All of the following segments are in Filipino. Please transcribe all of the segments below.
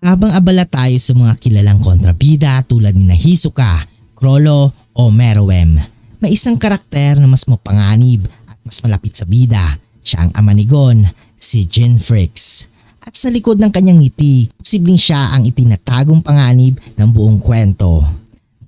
Habang abala tayo sa mga kilalang kontrabida tulad ni Hisoka, Krollo o Meruem, may isang karakter na mas mapanganib at mas malapit sa bida. Siya ang ama ni Gon, si Jin Fricks. At sa likod ng kanyang ngiti, posibleng siya ang itinatagong panganib ng buong kwento.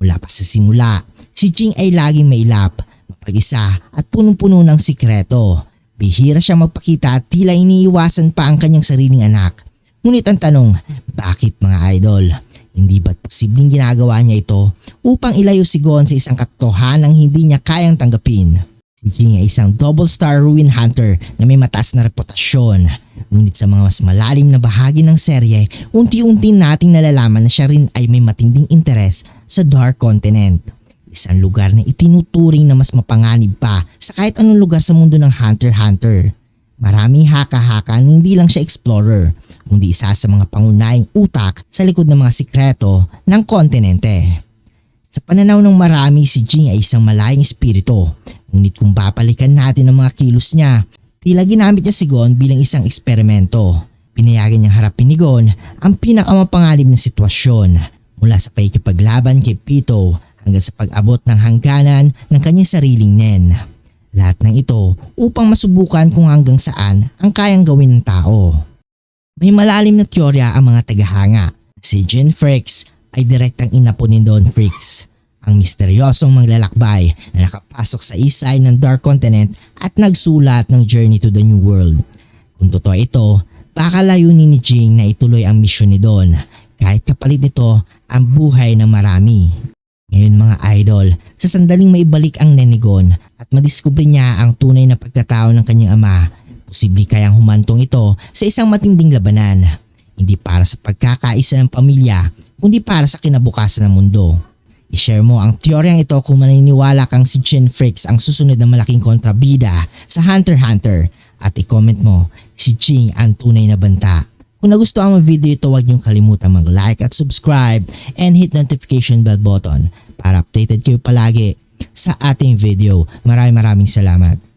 Mula pa sa simula, si Jing ay laging mailap, mapag-isa at punong-puno ng sikreto. Bihira siya magpakita at tila iniiwasan pa ang kanyang sariling anak. Ngunit ang tanong, bakit mga idol? Hindi ba't posibleng ginagawa niya ito upang ilayo si Gon sa isang katotohanang hindi niya kayang tanggapin? Si Jing ay isang double star ruin hunter na may mataas na reputasyon. Ngunit sa mga mas malalim na bahagi ng serye, unti-unti nating nalalaman na siya rin ay may matinding interes sa Dark Continent. Isang lugar na itinuturing na mas mapanganib pa sa kahit anong lugar sa mundo ng Hunter x Hunter. Maraming haka-haka hindi lang siya explorer, kundi isa sa mga pangunahing utak sa likod ng mga sikreto ng kontinente. Sa pananaw ng marami, si Jing ay isang malayang espiritu. Ngunit kung babalikan natin ang mga kilos niya, tila ginamit niya si Gon bilang isang eksperimento. Pinayagan niyang harapin ni Gon ang pinakamapanganib na sitwasyon mula sa pakikipaglaban kay Pito hanggang sa pag-abot ng hangganan ng kanyang sariling nen. Lahat ng ito upang masubukan kung hanggang saan ang kayang gawin ng tao. May malalim na teorya ang mga tagahanga. Si Jen Fricks ay direktang inapo ni Don Fricks, ang misteryosong maglalakbay na nakapasok sa side ng Dark Continent at nagsulat ng Journey to the New World. Kung totoo ito, baka layunin ni Jing na ituloy ang misyon ni Don kahit kapalit nito ang buhay ng marami. Ngayon mga idol, sa sandaling maibalik ang nenigon at madiskubre niya ang tunay na pagkatao ng kanyang ama, posible kayang humantong ito sa isang matinding labanan. Hindi para sa pagkakaisa ng pamilya, kundi para sa kinabukasan ng mundo. I-share mo ang teoryang ito kung maniniwala kang si Jin Fricks ang susunod na malaking kontrabida sa Hunter x Hunter at i-comment mo si Jing ang tunay na banta. Kung nagustuhan mo ang video ito, huwag niyong kalimutan mag-like at subscribe and hit notification bell button para updated kayo palagi sa ating video. Maraming maraming salamat.